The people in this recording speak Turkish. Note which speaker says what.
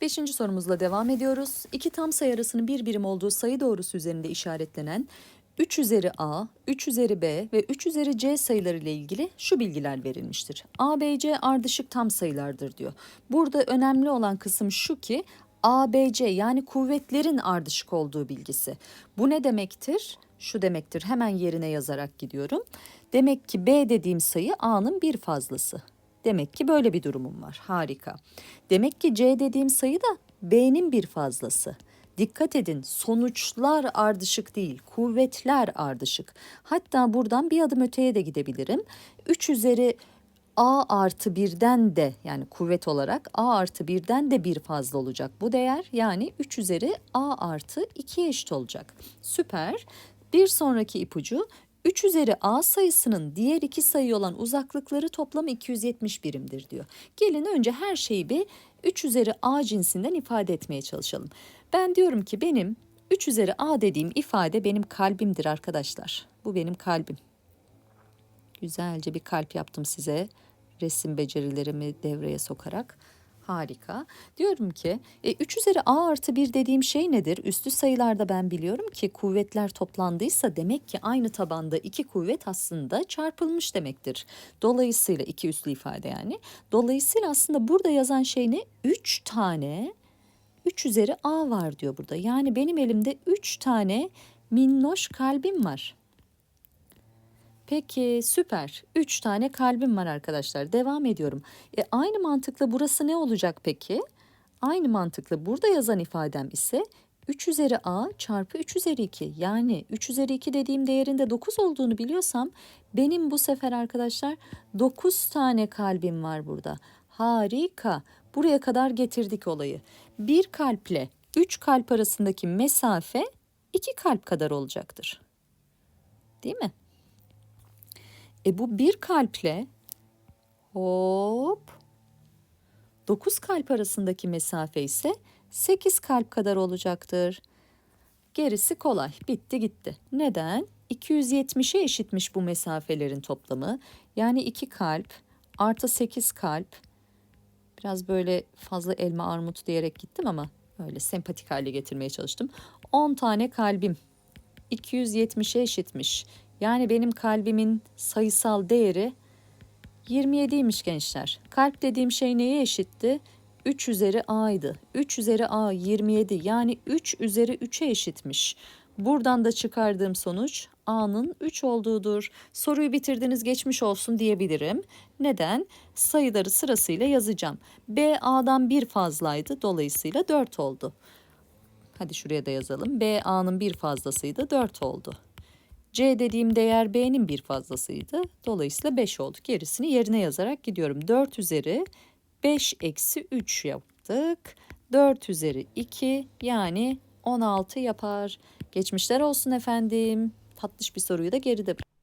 Speaker 1: Beşinci sorumuzla devam ediyoruz. İki tam sayı arasının bir birim olduğu sayı doğrusu üzerinde işaretlenen 3 üzeri a, 3 üzeri b ve 3 üzeri c sayıları ile ilgili şu bilgiler verilmiştir. a, b, c ardışık tam sayılardır diyor. Burada önemli olan kısım şu ki a, b, c yani kuvvetlerin ardışık olduğu bilgisi. Bu ne demektir? Şu demektir. Hemen yerine yazarak gidiyorum. Demek ki b dediğim sayı a'nın bir fazlası. Demek ki böyle bir durumum var. Harika. Demek ki C dediğim sayı da B'nin bir fazlası. Dikkat edin sonuçlar ardışık değil, kuvvetler ardışık. Hatta buradan bir adım öteye de gidebilirim. 3 üzeri A artı 1'den de yani kuvvet olarak A artı 1'den de bir fazla olacak bu değer. Yani 3 üzeri A artı 2'ye eşit olacak. Süper. Bir sonraki ipucu 3 üzeri a sayısının diğer iki sayı olan uzaklıkları toplamı 270 birimdir diyor. Gelin önce her şeyi bir 3 üzeri a cinsinden ifade etmeye çalışalım. Ben diyorum ki benim 3 üzeri a dediğim ifade benim kalbimdir arkadaşlar. Bu benim kalbim. Güzelce bir kalp yaptım size resim becerilerimi devreye sokarak. Harika. Diyorum ki e, 3 üzeri a artı 1 dediğim şey nedir? Üstü sayılarda ben biliyorum ki kuvvetler toplandıysa demek ki aynı tabanda iki kuvvet aslında çarpılmış demektir. Dolayısıyla iki üslü ifade yani. Dolayısıyla aslında burada yazan şey ne? 3 tane 3 üzeri a var diyor burada. Yani benim elimde 3 tane minnoş kalbim var. Peki süper. Üç tane kalbim var arkadaşlar. Devam ediyorum. E, aynı mantıkla burası ne olacak peki? Aynı mantıkla burada yazan ifadem ise 3 üzeri a çarpı 3 üzeri 2. Yani 3 üzeri 2 dediğim değerinde 9 olduğunu biliyorsam benim bu sefer arkadaşlar 9 tane kalbim var burada. Harika. Buraya kadar getirdik olayı. Bir kalple 3 kalp arasındaki mesafe 2 kalp kadar olacaktır. Değil mi? E bu bir kalple hop 9 kalp arasındaki mesafe ise 8 kalp kadar olacaktır. Gerisi kolay. Bitti gitti. Neden? 270'e eşitmiş bu mesafelerin toplamı. Yani 2 kalp artı 8 kalp. Biraz böyle fazla elma armut diyerek gittim ama öyle sempatik hale getirmeye çalıştım. 10 tane kalbim 270'e eşitmiş. Yani benim kalbimin sayısal değeri 27'ymiş gençler. Kalp dediğim şey neye eşitti? 3 üzeri a'ydı. 3 üzeri a 27 yani 3 üzeri 3'e eşitmiş. Buradan da çıkardığım sonuç a'nın 3 olduğudur. Soruyu bitirdiniz geçmiş olsun diyebilirim. Neden? Sayıları sırasıyla yazacağım. B a'dan bir fazlaydı dolayısıyla 4 oldu. Hadi şuraya da yazalım. B a'nın bir fazlasıydı 4 oldu. C dediğim değer B'nin bir fazlasıydı. Dolayısıyla 5 oldu. Gerisini yerine yazarak gidiyorum. 4 üzeri 5 eksi 3 yaptık. 4 üzeri 2 yani 16 yapar. Geçmişler olsun efendim. Tatlış bir soruyu da geride bırak.